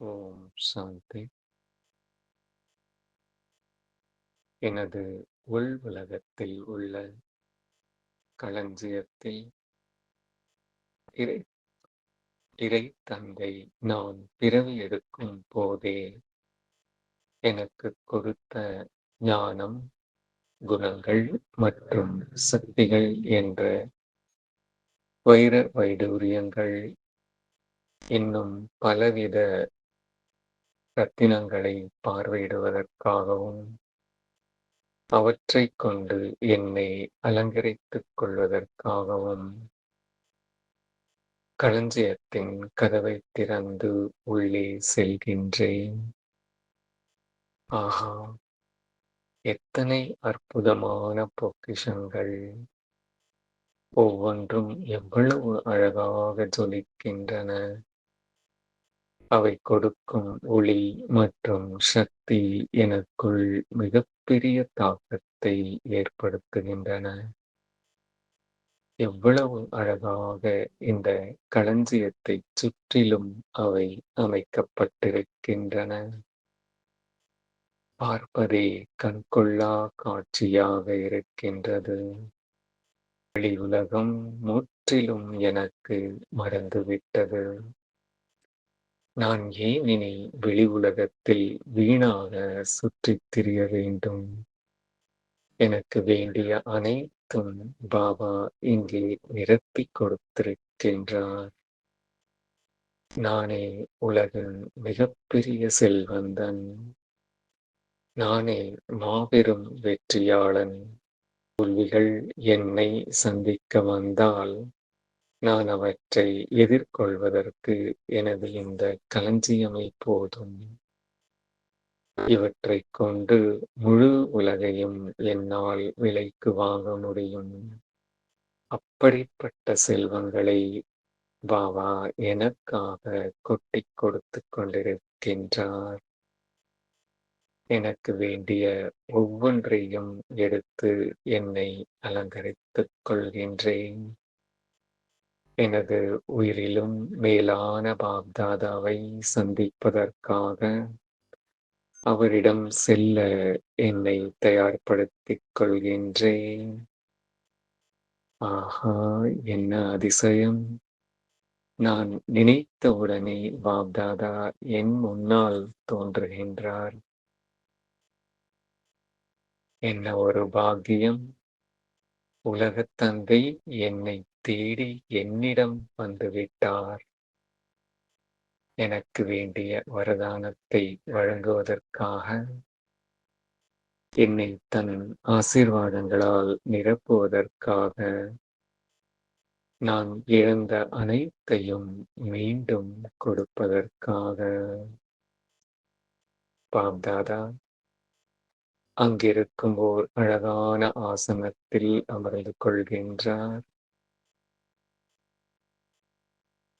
ஓம் சாந்தி. எனது உள் உலகத்தில் உள்ள களஞ்சியத்தில் இறை இறை தந்தை நான் பிறவி எடுக்கும் போதே எனக்கு கொடுத்த ஞானம் குணங்கள் மற்றும் சக்திகள் என்ற வைர வைடூரியங்கள் இன்னும் பலவித ரத்தினங்களை பார்வையிடுவதற்காகவும் அவற்றைக் கொண்டு என்னை அலங்கரித்துக் கொள்வதற்காகவும் களஞ்சியத்தின் கதவை திறந்து உள்ளே செல்கின்றேன். ஆஹா எத்தனை அற்புதமான பொக்கிஷங்கள்! ஒவ்வொன்றும் எவ்வளவு அழகாக ஜொலிக்கின்றன! அவை கொடுக்கும் ஒளி மற்றும் சக்தி எனக்குள் மிகப்பெரிய தாக்கத்தை ஏற்படுத்துகின்றன. எவ்வளவு அழகாக இந்த களஞ்சியத்தை சுற்றிலும் அவை அமைக்கப்பட்டிருக்கின்றன. பார்ப்பதே கண்கொள்ளா காட்சியாக இருக்கின்றது. வெளி உலகம் முற்றிலும் எனக்கு மறந்துவிட்டது. நான் ஏன் இனி வெளி உலகத்தில் வீணாக சுற்றி திரிய வேண்டும்? எனக்கு வேண்டிய அனைத்தும் பாபா இங்கே நிரப்பி கொடுத்திருக்கின்றார். நானே உலகின் மிகப்பெரிய செல்வந்தன். நானே மாபெரும் வெற்றியாளன். தோல்விகள் என்னை சந்திக்க வந்தால் நான் அவற்றை எதிர்கொள்வதற்கு எனது இந்த களஞ்சியமை போதும். இவற்றைக் கொண்டு முழு உலகையும் என்னால் விலைக்கு வாங்க முடியும். அப்படிப்பட்ட செல்வங்களை பாபா எனக்காக கொட்டி கொடுத்து கொண்டிருக்கின்றார். எனக்கு வேண்டிய ஒவ்வொன்றையும் எடுத்து என்னை அலங்கரித்துக் கொள்கின்றேன். எனது உயிரிலும் மேலான பாப்தாதாவை சந்திப்பதற்காக அவரிடம் செல்ல என்னை தயார்படுத்திக் கொள்கின்றேன். ஆஹா என்ன அதிசயம். நான் நினைத்தவுடனே பாப்தாதா என் முன்னால் தோன்றுகின்றார். என்ன ஒரு பாக்கியம். உலகத்தந்தை என்னை தேடி என்னிடம் வந்துவிட்டார் எனக்கு வேண்டிய வரதானத்தை வழங்குவதற்காக என்னை தன் ஆசீர்வாதங்களால் நிரப்புவதற்காக நான் இழந்த அனைத்தையும் மீண்டும் கொடுப்பதற்காக. பாப்தாதா அங்கிருக்கும் ஓர் அழகான ஆசனத்தில் அமர்ந்து கொள்கின்றார்.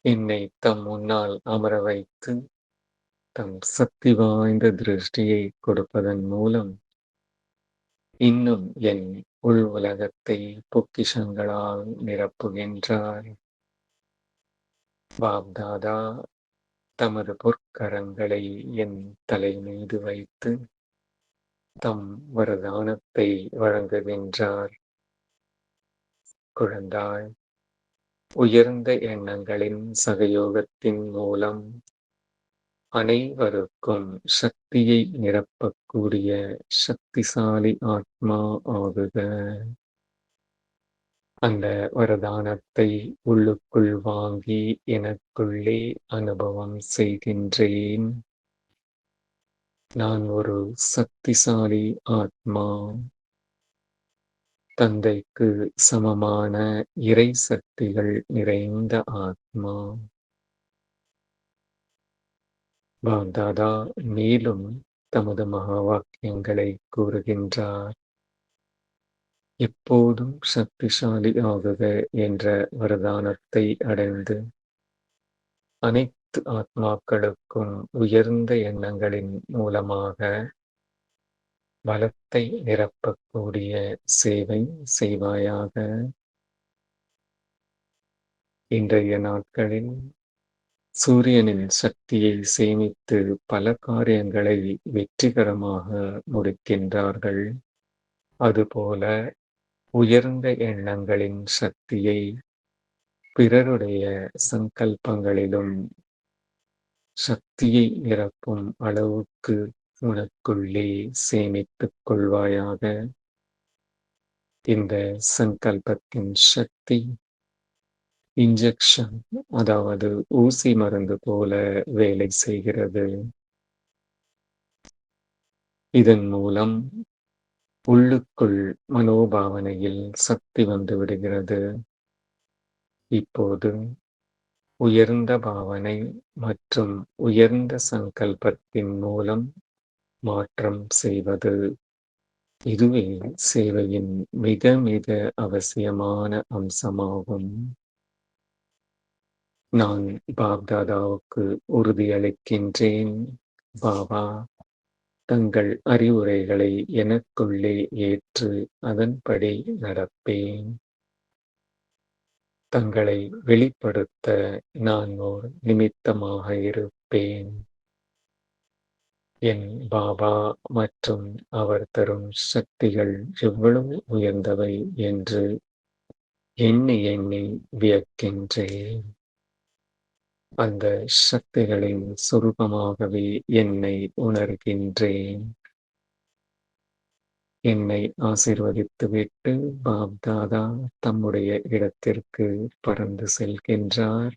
என்னை தம் முன்னால் அமர வைத்து தம் சக்தி வாய்ந்த திருஷ்டியை கொடுப்பதன் மூலம் இன்னும் என் உள் உலகத்தை பொக்கிஷங்களால் நிரப்புகின்றார் பாப்தாதா தமது பொற்கரங்களை என் தலை மீது வைத்து தம் வரதானத்தை வழங்குகின்றார். குழந்தாய் உயர்ந்த எண்ணங்களின் சகயோகத்தின் மூலம் அனைவருக்கும் சக்தியை நிரப்பக்கூடிய சக்திசாலி ஆத்மா ஆகுக. அந்த வரதானத்தை உள்ளுக்குள் வாங்கி எனக்குள்ளே அனுபவம் செய்கின்றேன். நான் ஒரு சக்திசாலி ஆத்மா. தந்தைக்கு சமமான இறை சக்திகள் நிறைந்த ஆத்மா. பாப்தாதா மேலும் தமது மகா வாக்கியங்களை கூறுகின்றார். எப்போதும் சக்திசாலி ஆகுக என்ற வரதானத்தை அடைந்து அனைத்து ஆத்மாக்களுக்கும் உயர்ந்த எண்ணங்களின் மூலமாக பலத்தை நிரப்பக்கூடிய சேவை செய்வாயாக. இன்றைய நாட்களில் சூரியனின் சக்தியை சேமித்து பல காரியங்களை வெற்றிகரமாக முடிக்கின்றார்கள். அதுபோல உயர்ந்த எண்ணங்களின் சக்தியை பிறருடைய சங்கல்பங்களிலும் சக்தியை நிரப்பும் அளவுக்கு உனக்குள்ளே சேமித்துக் கொள்வாயாக. இந்த சங்கல்பத்தின் சக்தி இன்ஜெக்ஷன் அதாவது ஊசி மருந்து போல வேலை செய்கிறது. இதன் மூலம் உள்ளுக்குள் மனோபாவனையில் சக்தி வந்து விடுகிறது. இப்போது உயர்ந்த பாவனை மற்றும் உயர்ந்த சங்கல்பத்தின் மூலம் மாற்றம் செய்வது. இதுவே சேவையின் மிக மிக அவசியமான அம்சமாகும். நான் பாப்தாதாவுக்கு உறுதியளிக்கின்றேன். பாபா தங்கள் அறிவுரைகளை எனக்குள்ளே ஏற்று அதன்படி நடப்பேன். தங்களை வெளிப்படுத்த நான் ஓர் நிமித்தமாக இருப்பேன். என் பாபா மற்றும் அவர் தரும் சக்திகள் எவ்வளவு உயர்ந்தவை என்று எண்ணி எண்ணி வியக்கின்றேன். அந்த சக்திகளின் சுரூபமாகவே என்னை உணர்கின்றேன். என்னை ஆசிர்வதித்துவிட்டு பாப்தாதா தம்முடைய இடத்திற்கு பறந்து செல்கின்றார்.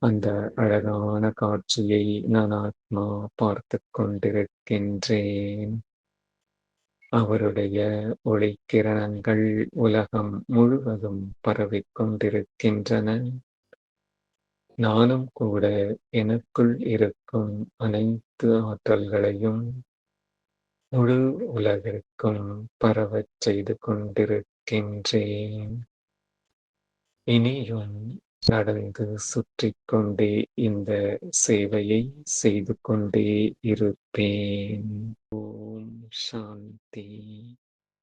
அந்த அழகான காட்சியை நான் ஆத்மா பார்த்து கொண்டிருக்கின்றேன். அவருடைய ஒளிக்கிரணங்கள் உலகம் முழுவதும் பரவிக் கொண்டிருக்கின்றன. நானும் கூட எனக்குள் இருக்கும் அனைத்து ஆற்றல்களையும் முழு உலகிற்கும் பரவச் செய்து கொண்டிருக்கின்றேன். இனியும் நடந்து சுற்றி கொண்டே இந்த சேவையை செய்து கொண்டே இருப்பேன். ஓம் சாந்தி.